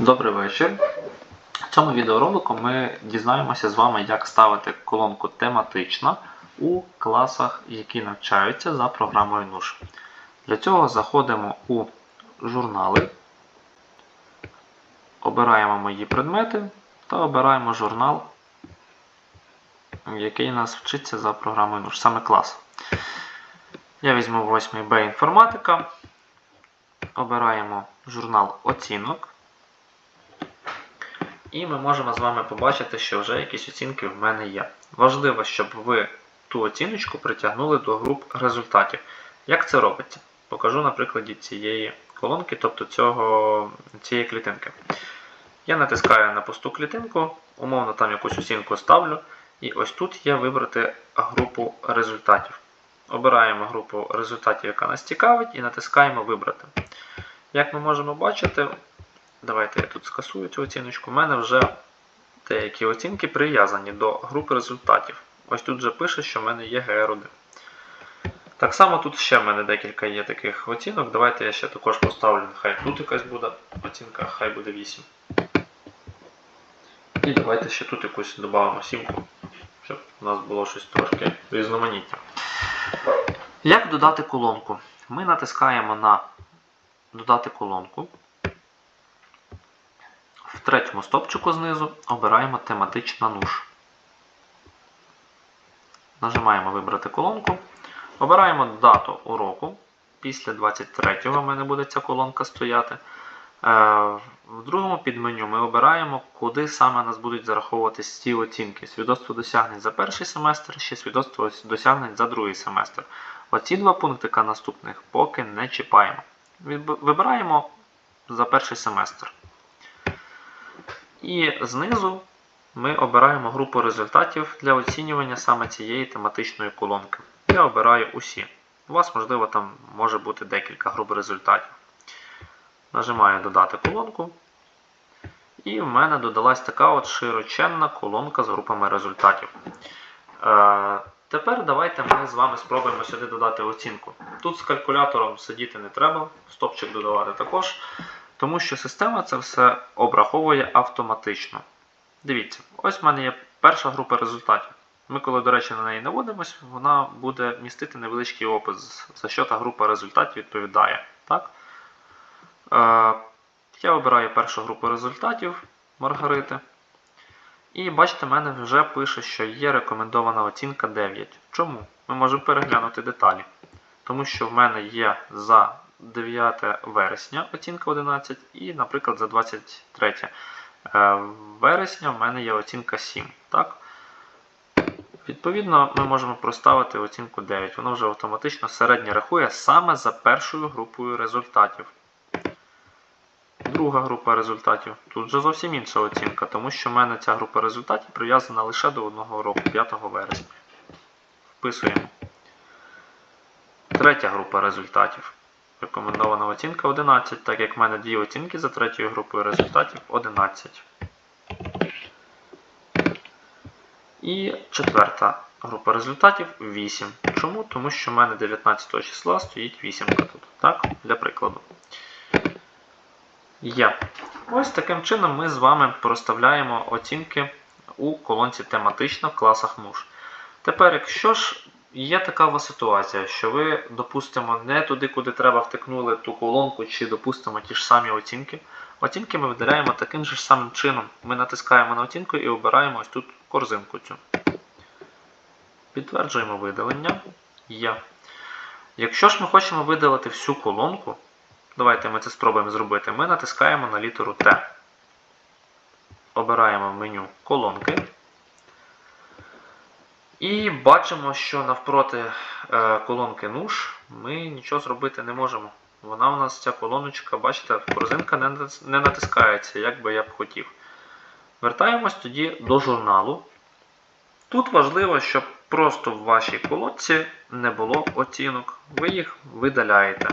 Добрий вечір. В цьому відеоролику ми дізнаємося з вами, як ставити колонку тематична у класах, які навчаються за програмою NUSH. Для цього заходимо у журнали, обираємо мої предмети та обираємо журнал, який нас вчиться за програмою NUSH, саме клас. Я візьму 8Б інформатика, обираємо журнал оцінок. І ми можемо з вами побачити, що вже якісь оцінки в мене є. Важливо, щоб ви ту оціночку притягнули до груп результатів. Як це робиться? Покажу на прикладі цієї колонки, тобто цього, цієї клітинки. Я натискаю на пусту клітинку, умовно там якусь оцінку ставлю. І ось тут є вибрати групу результатів. Обираємо групу результатів, яка нас цікавить, і натискаємо Вибрати. Як ми можемо бачити, Давайте я тут скасую цю оціночку. У мене вже деякі оцінки прив'язані до групи результатів. Ось тут вже пише, що в мене є GR1. Так само тут ще в мене декілька є таких оцінок. Давайте я ще також поставлю, хай тут якась буде оцінка, хай буде 8. І давайте ще тут якусь додамо сімку, щоб у нас було щось трошки різноманіття. Як додати колонку? Ми натискаємо на Додати колонку. Третьому стопчику знизу обираємо тематична нуш. Нажимаємо Вибрати колонку. Обираємо дату уроку. Після 23-го в мене буде ця колонка стояти. Е, В другому підменю ми обираємо, куди саме нас будуть зараховуватись ці оцінки. Свідоцтво досягнень за перший семестр, ще свідоцтво досягнень за другий семестр. Оці два пунктика наступних поки не чіпаємо. Вибираємо за перший семестр. І знизу ми обираємо групу результатів для оцінювання саме цієї тематичної колонки. Я обираю усі. У вас, можливо, там може бути декілька груп результатів. Нажимаю Додати колонку. І в мене додалась така от широченна колонка з групами результатів. Е, Тепер давайте ми з вами спробуємо сюди додати оцінку. Тут з калькулятором сидіти не треба, стопчик додавати також. Тому що система це все обраховує автоматично. Дивіться, ось в мене є перша група результатів. Ми, коли, до речі, на неї наводимось, вона буде містити невеличкий опис, за що та група результатів відповідає. Так? Е, Я обираю першу групу результатів Маргарити. І бачите, в мене вже пише, що є рекомендована оцінка 9. Чому? Ми можемо переглянути деталі. Тому що в мене є за 9 вересня оцінка 11, і, наприклад, за 23 е, вересня в мене є оцінка 7. Так? Відповідно, ми можемо проставити оцінку 9. Воно вже автоматично середньо рахує саме за першою групою результатів. Друга група результатів. Тут вже зовсім інша оцінка, тому що в мене ця група результатів прив'язана лише до одного року, 5 вересня. Вписуємо. Третя група результатів. Рекомендована оцінка 11, так як в мене дві оцінки за третьою групою результатів 11. І четверта група результатів 8. Чому? Тому що в мене 19 числа стоїть 8 тут. Так? Для прикладу. Є. Ось таким чином ми з вами проставляємо оцінки у колонці тематично в класах МУШ. Тепер, якщо ж є така у вас ситуація, що ви, допустимо, не туди, куди треба втикнули ту колонку, чи, допустимо, ті ж самі оцінки. Оцінки ми видаляємо таким же самим чином. Ми натискаємо на оцінку і обираємо ось тут корзинку цю. Підтверджуємо видалення. Є. Якщо ж ми хочемо видалити всю колонку, давайте ми це спробуємо зробити. Ми натискаємо на літеру Т. Обираємо меню колонки. І бачимо, що навпроти е, колонки нуш ми нічого зробити не можемо. Вона у нас ця колоночка, бачите, корзинка не натискається, як би я б хотів. Вертаємось тоді до журналу. Тут важливо, щоб просто в вашій колонці не було оцінок. Ви їх видаляєте.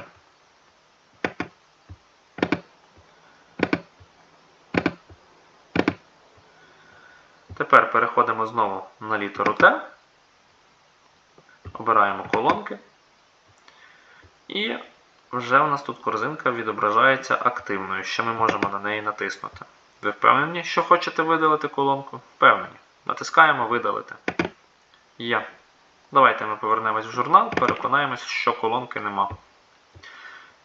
Тепер переходимо знову на літеру Т. Обираємо колонки. І вже у нас тут корзинка відображається активною, що ми можемо на неї натиснути. Ви впевнені, що хочете видалити колонку? Впевнені. Натискаємо видалити. Є. Давайте ми повернемось в журнал, переконаємось, що колонки нема.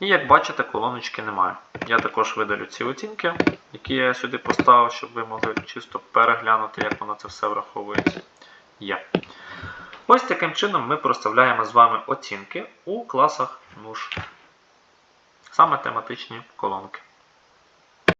І як бачите, колоночки немає. Я також видалю ці оцінки, які я сюди поставив, щоб ви могли чисто переглянути, як воно це все враховується. Є. Ось таким чином ми проставляємо з вами оцінки у класах НУШ. Саме тематичні колонки.